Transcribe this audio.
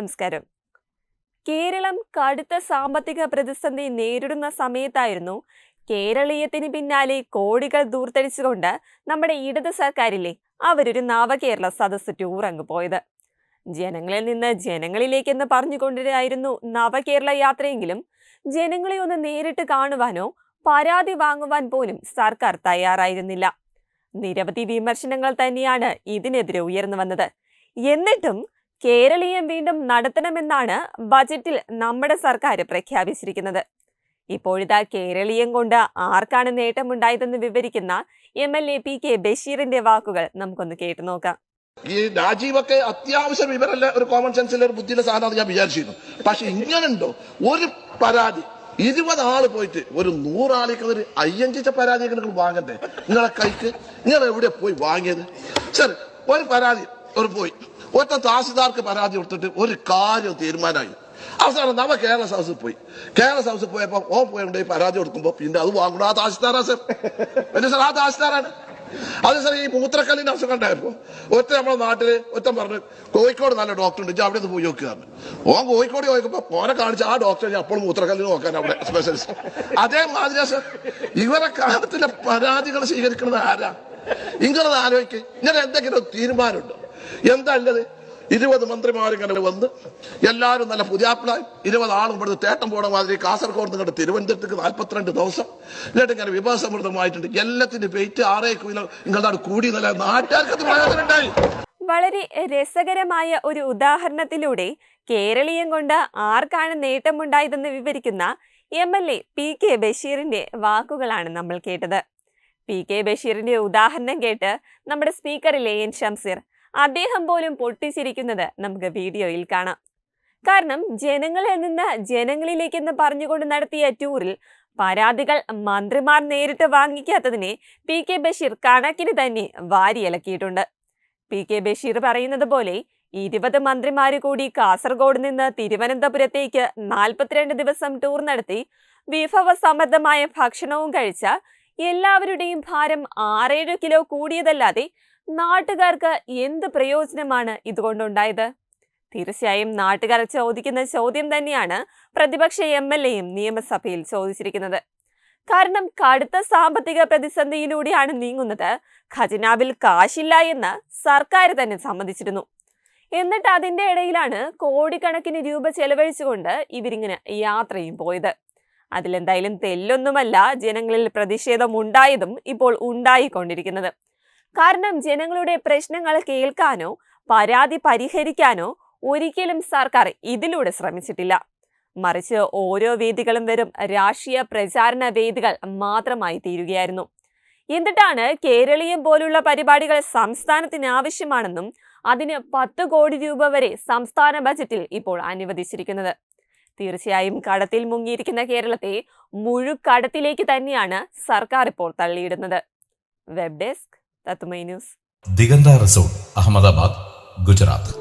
നമസ്കാരം. കേരളം കടുത്ത സാമ്പത്തിക പ്രതിസന്ധി നേരിടുന്ന സമയത്തായിരുന്നു കേരളീയത്തിന് പിന്നാലെ കോടികൾ ദൂർത്തടിച്ചുകൊണ്ട് നമ്മുടെ ഇടത് സർക്കാരില്ലേ അവരൊരു നവകേരള സദസ്സ് ടൂർ അങ്ങ് പോയത്. ജനങ്ങളിൽ നിന്ന് ജനങ്ങളിലേക്കെന്ന് പറഞ്ഞുകൊണ്ടിരുന്നു നവകേരള യാത്രയെങ്കിലും ജനങ്ങളെ ഒന്ന് നേരിട്ട് കാണുവാനോ പരാതി വാങ്ങുവാൻ പോലും സർക്കാർ തയ്യാറായിരുന്നില്ല. നിരവധി വിമർശനങ്ങൾ തന്നെയാണ് ഇതിനെതിരെ ഉയർന്നു വന്നത്. എന്നിട്ടും കേരളീയം വീണ്ടും നടത്തണമെന്നാണ് ബജറ്റിൽ നമ്മുടെ സർക്കാർ പ്രഖ്യാപിച്ചിരിക്കുന്നത്. ഇപ്പോഴിതാ കേരളീയം കൊണ്ട് ആർക്കാണ് നേട്ടമുണ്ടായതെന്ന് വിവരിക്കുന്ന M L A P K ബഷീറിന്റെ വാക്കുകൾ നമുക്കൊന്ന് കേട്ടു നോക്കാം. ഈ രാജീവൊക്കെ അത്യാവശ്യം വിവരമല്ല ഒരു കോമൺ സെൻസിലെ ഒരു ബുദ്ധിയുടെ സാധനം ഞാൻ വിചാരിച്ചിരുന്നു. പക്ഷെ ഇങ്ങനുണ്ടോ? ഒരു പരാതി. ഇരുപത് ആൾ പോയിട്ട് ഒരു നൂറാളിക്ക് ഒരു അയ്യഞ്ചിച്ച പരാതി നിങ്ങൾ വാങ്ങണ്ടേ? നിങ്ങളെ കൈക്ക്? നിങ്ങൾ എവിടെ പോയി വാങ്ങിയത്? സർ ഒരു പരാതി. ഒരു പോയി. ഒറ്റ താസിദാർക്ക് പരാതി കൊടുത്തിട്ട് ഒരു കാര്യം തീരുമാനമായി. അവസാനം നമ്മ കേരള ഹൗസിൽ പോയി. കേരള ഹൗസിൽ പോയപ്പോ ഓ പോയി പരാതി കൊടുക്കുമ്പോ പിന്നെ അത് വാങ്ങണം ആ തഹസിൽദാറാ സർ. പിന്നെ സർ ആ തഹസിൽദാറാണ് അത് സാർ ഈ മൂത്രക്കല്ലിന്റെ അസുഖം ഉണ്ടായപ്പോ ഒറ്റ നമ്മുടെ നാട്ടിൽ ഒറ്റ പറഞ്ഞു കോഴിക്കോട് നല്ല ഡോക്ടർ ഉണ്ട് അവിടെ നിന്ന് പോയി നോക്കുകയാണ് ഓ കോഴിക്കോട് ചോദിക്കുമ്പോ ഓനെ കാണിച്ച ആ ഡോക്ടറെ അപ്പോൾ മൂത്രക്കല്ലിന് നോക്കാൻ അവിടെ സ്പെഷ്യലിസ്റ്റ് അതേമാതിരി സാർ. ഇവരെ കാലത്തിലെ പരാതികൾ സ്വീകരിക്കുന്നത് ആരാ? ഇങ്ങനെ ആലോചിക്കും. ഇങ്ങനെ എന്തെങ്കിലും തീരുമാനമുണ്ടോ? എന്താ ഉള്ളത് ഇരുപത് മന്ത്രിമാർ ഇങ്ങനെ വന്ന് എല്ലാവരും നല്ല പുതിയാപ്പിളായി. ഇരുപത് ആളും ഇവിടുന്ന് തേട്ടം പോണ മാതിരി കാസർഗോഡ് നിങ്ങളുടെ തിരുവനന്തപുരത്തേക്ക് നാൽപ്പത്തിരണ്ട് ദിവസം എന്നിട്ട് ഇങ്ങനെ വിഭവസമൃദ്ധമായിട്ടുണ്ട്. എല്ലാത്തിന്റെ വെയിറ്റ് ആറേ കിലോ നിങ്ങളുടെ കൂടി നല്ല നാട്ടുകാർക്ക് പ്രയോജനം വളരെ രസകരമായ ഒരു ഉദാഹരണത്തിലൂടെ കേരളീയം കൊണ്ട് ആർക്കാണ് നേട്ടമുണ്ടായതെന്ന് വിവരിക്കുന്ന M L A P K ബഷീറിന്റെ വാക്കുകളാണ് നമ്മൾ കേട്ടത്. പി കെ ബഷീറിന്റെ ഉദാഹരണം കേട്ട് നമ്മുടെ സ്പീക്കറിലെ എൻ ഷംസീർ? അദ്ദേഹം പോലും പൊട്ടിച്ചിരിക്കുന്നത് നമുക്ക് വീഡിയോയിൽ കാണാം. കാരണം ജനങ്ങളിൽ നിന്ന് ജനങ്ങളിലേക്കെന്ന് പറഞ്ഞുകൊണ്ട് നടത്തിയ ടൂറിൽ പരാതികൾ മന്ത്രിമാർ നേരിട്ട് വാങ്ങിക്കാത്തതിനെ പി കെ ബഷീർ കണക്കിന് തന്നെ വാരിയിളക്കിയിട്ടുണ്ട്. പി കെ ബഷീർ പറയുന്നത് പോലെ ഇരുപത് മന്ത്രിമാർ കൂടി കാസർഗോഡ് നിന്ന് തിരുവനന്തപുരത്തേക്ക് നാൽപ്പത്തിരണ്ട് ദിവസം ടൂർ നടത്തി വിഭവസമൃദ്ധമായ ഭക്ഷണവും കഴിച്ച എല്ലാവരുടെയും ഭാരം ആറേഴ് കിലോ കൂടിയതല്ലാതെ നാട്ടുകാർക്ക് എന്ത് പ്രയോജനമാണ് ഇതുകൊണ്ടുണ്ടായത്? തീർച്ചയായും നാട്ടുകാർ ചോദിക്കുന്ന ചോദ്യം തന്നെയാണ് പ്രതിപക്ഷ എം എൽ എയും നിയമസഭയിൽ ചോദിച്ചിരിക്കുന്നത്. കാരണം കടുത്ത സാമ്പത്തിക പ്രതിസന്ധിയിലൂടെയാണ് നീങ്ങുന്നത്. ഖജനാവിൽ കാശില്ല എന്ന് സർക്കാർ തന്നെ സമ്മതിച്ചിരുന്നു. എന്നിട്ട് അതിന്റെ ഇടയിലാണ് കോടിക്കണക്കിന് രൂപ ചെലവഴിച്ചുകൊണ്ട് ഇവരിങ്ങനെ യാത്രയും പോയത്. അതിലെന്തായാലും തെല്ലൊന്നുമല്ല ജനങ്ങളിൽ പ്രതിഷേധം ഉണ്ടായതും ഇപ്പോൾ ഉണ്ടായിക്കൊണ്ടിരിക്കുന്നത്. കാരണം ജനങ്ങളുടെ പ്രശ്നങ്ങൾ കേൾക്കാനോ പരാതി പരിഹരിക്കാനോ ഒരിക്കലും സർക്കാർ ഇതിലൂടെ ശ്രമിച്ചിട്ടില്ല. മറിച്ച് ഓരോ വേദികളും വരും രാഷ്ട്രീയ പ്രചാരണ വേദികൾ മാത്രമായി തീരുകയായിരുന്നു. എന്നിട്ടാണ് കേരളീയം പോലുള്ള പരിപാടികൾ സംസ്ഥാനത്തിന് ആവശ്യമാണെന്നും അതിന് പത്ത് കോടി രൂപ വരെ സംസ്ഥാന ബജറ്റിൽ ഇപ്പോൾ അനുവദിച്ചിരിക്കുന്നത്. തീർച്ചയായും കടത്തിൽ മുങ്ങിയിരിക്കുന്ന കേരളത്തെ മുഴുക്കടത്തിലേക്ക് തന്നെയാണ് സർക്കാർ ഇപ്പോൾ തള്ളിയിടുന്നത്. വെബ് ഡെസ്ക് തത്തുമൈ ന്യൂസ് ദിഗന്ത റിസോർട്ട് അഹമ്മദാബാദ് ഗുജറാത്ത്